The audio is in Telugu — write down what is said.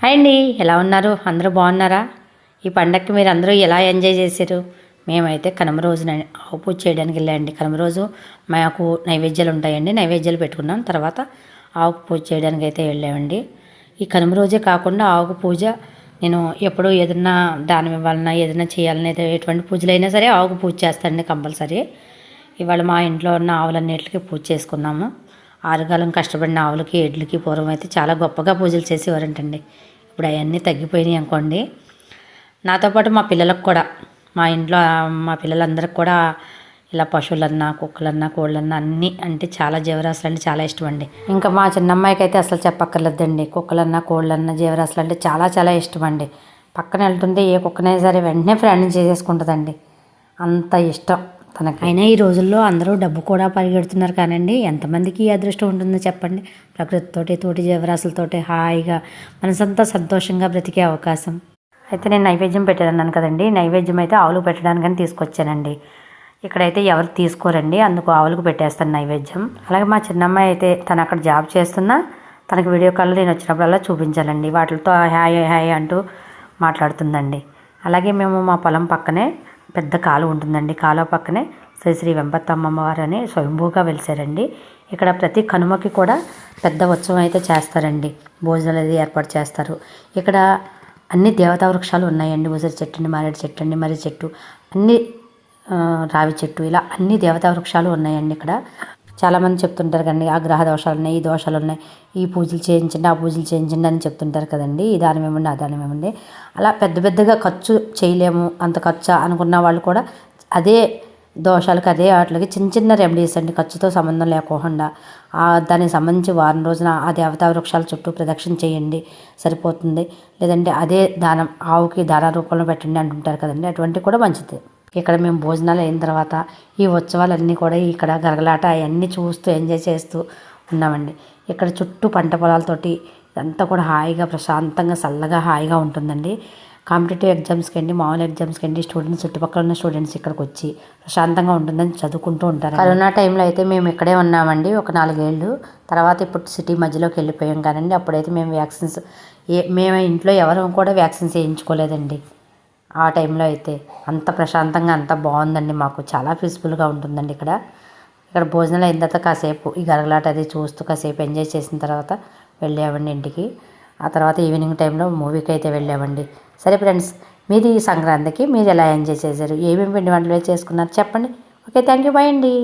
హాయ్ అండి ఎలా ఉన్నారు? అందరూ బాగున్నారా? ఈ పండగకి మీరు అందరూ ఎలా ఎంజాయ్ చేశారు? మేమైతే కనుమ రోజున ఆవు పూజ చేయడానికి వెళ్ళండి కనుమ రోజు మాకు నైవేద్యాలు ఉంటాయండి. నైవేద్యాలు పెట్టుకున్నాం. తర్వాత ఆవుకు పూజ చేయడానికి అయితే వెళ్ళామండి. ఈ కనుమ రోజే కాకుండా ఆవుకు పూజ నేను ఎప్పుడు ఏదన్నా దానం ఇవ్వాలన్నా ఏదైనా చేయాలన్నా అయితే ఎటువంటి పూజలైనా సరే ఆవుకు పూజ చేస్తానండి కంపల్సరీ. ఇవాళ మా ఇంట్లో ఉన్న ఆవులన్నిటికీ పూజ చేసుకున్నాము. ఆరుగాలం కష్టపడిన ఆవులకి ఎడ్లకి పూర్వం అయితే చాలా గొప్పగా పూజలు చేసేవారంటండి. ఇప్పుడు అవన్నీ తగ్గిపోయినాయి అనుకోండి. నాతో పాటు మా పిల్లలకు కూడా మా ఇంట్లో మా పిల్లలందరికి కూడా ఇలా పశువులన్నా కుక్కలన్నా కోళ్ళన్నా అన్నీ అంటే చాలా జీవరాశులు అంటే చాలా ఇష్టం అండి ఇంకా మా చిన్నమ్మాయికి అయితే అసలు చెప్పక్కర్లేదండి. కుక్కలన్నా కోళ్ళన్నా జీవరాశులు అంటే చాలా చాలా ఇష్టం అండి పక్కన వెళ్తుంటే ఏ కుక్కనైనా సరే వెంటనే ఫ్రెండ్ చేసేసుకుంటుందండి. అంత ఇష్టం. తనకి. అయినా ఈ రోజుల్లో అందరూ డబ్బు కూడా పరిగెడుతున్నారు కానండి ఎంతమందికి ఈ అదృష్టం ఉంటుందో చెప్పండి. ప్రకృతితోటి తోటి జీవరాశులతోటి హాయిగా మనసంతా సంతోషంగా బ్రతికే అవకాశం. అయితే నేను నైవేద్యం పెట్టానన్నాను కదండి నైవేద్యం అయితే ఆవులకు పెట్టడానికని తీసుకొచ్చానండి. ఇక్కడైతే ఎవరు తీసుకోరండి అందుకు ఆవులకు పెట్టేస్తాను నైవేద్యం. అలాగే మా చిన్నమ్మాయి అయితే తను అక్కడ జాబ్ చేస్తున్నా తనకి వీడియో కాల్లో నేను వచ్చినప్పుడల్లా చూపించాలండి. వాటితో హాయ్ హాయ్ అంటూ మాట్లాడుతుందండి. అలాగే మేము మా పొలం పక్కనే పెద్ద కాలువ ఉంటుందండి. కాలువ పక్కనే శ్రీ శ్రీ వెంపత్తమ్మమ్మ వారు అని స్వయంభూగా వెలిసారండి. ఇక్కడ ప్రతి కనుమకి కూడా పెద్ద ఉత్సవం అయితే చేస్తారండి. భోజనాలు అది ఏర్పాటు చేస్తారు. ఇక్కడ అన్ని దేవతా వృక్షాలు ఉన్నాయండి. ఉసిరి చెట్టు అండి మారేడు చెట్టు అండి మర్రి చెట్టు అన్ని రావి చెట్టు ఇలా అన్ని దేవతా వృక్షాలు ఉన్నాయండి ఇక్కడ. చాలామంది చెప్తుంటారు కదండి ఆ గ్రహ దోషాలు ఉన్నాయి ఈ దోషాలు ఉన్నాయి ఈ పూజలు చేయించండి ఆ పూజలు చేయించండి అని చెప్తుంటారు కదండి. ఈ దానం ఏమండి ఆ దానం ఏమండి అలా పెద్ద పెద్దగా ఖర్చు చేయలేము అంత ఖర్చు అనుకున్న వాళ్ళు కూడా అదే దోషాలకు అదే వాటికి చిన్న చిన్న రెమెడీస్ అండి. ఖర్చుతో సంబంధం లేకోకుండా దానికి సంబంధించి వారం రోజున ఆ దేవతా వృక్షాల చుట్టూ ప్రదక్షిణ చేయండి సరిపోతుంది. లేదంటే అదే దానం ఆవుకి దాన రూపంలో పెట్టండి అంటుంటారు కదండి. అటువంటి కూడా మంచిది. ఇక్కడ మేము భోజనాలు అయిన తర్వాత ఈ ఉత్సవాలన్నీ కూడా ఇక్కడ గరగలాట అవన్నీ చూస్తూ ఎంజాయ్ చేస్తూ ఉన్నామండి. ఇక్కడ చుట్టూ పంట పొలాలతోటి అంతా కూడా హాయిగా ప్రశాంతంగా చల్లగా హాయిగా ఉంటుందండి. కాంపిటేటివ్ ఎగ్జామ్స్కి అండి మామూలు ఎగ్జామ్స్కి అండి స్టూడెంట్స్ చుట్టుపక్కల ఉన్న స్టూడెంట్స్ ఇక్కడికి వచ్చి ప్రశాంతంగా ఉంటుందని చదువుకుంటూ ఉంటారు కరోనా టైంలో అయితే మేము ఇక్కడే ఉన్నామండి ఒక నాలుగేళ్ళు. తర్వాత ఇప్పుడు సిటీ మధ్యలోకి వెళ్ళిపోయాం కానండి అప్పుడైతే మేము వ్యాక్సిన్స్ ఏ మేము ఇంట్లో ఎవరు కూడా వ్యాక్సిన్స్ వేయించుకోలేదండి. ఆ టైంలో అయితే అంత ప్రశాంతంగా అంత బాగుందండి. మాకు చాలా పీస్ఫుల్గా ఉంటుందండి ఇక్కడ. ఇక్కడ భోజనాలు అయిన తర్వాత కాసేపు ఈ గరగలాట అది చూస్తూ కాసేపు ఎంజాయ్ చేసిన తర్వాత వెళ్ళామండి ఇంటికి. ఆ తర్వాత ఈవినింగ్ టైంలో మూవీకి అయితే వెళ్ళామండి. సరే ఫ్రెండ్స్ మీది ఈ సంక్రాంతికి మీరు ఎలా ఎంజాయ్ చేశారు? ఏమేమి పిండి వంటలు చేసుకున్నారు? చెప్పండి. ఓకే థ్యాంక్ యూ బాయ్ అండి.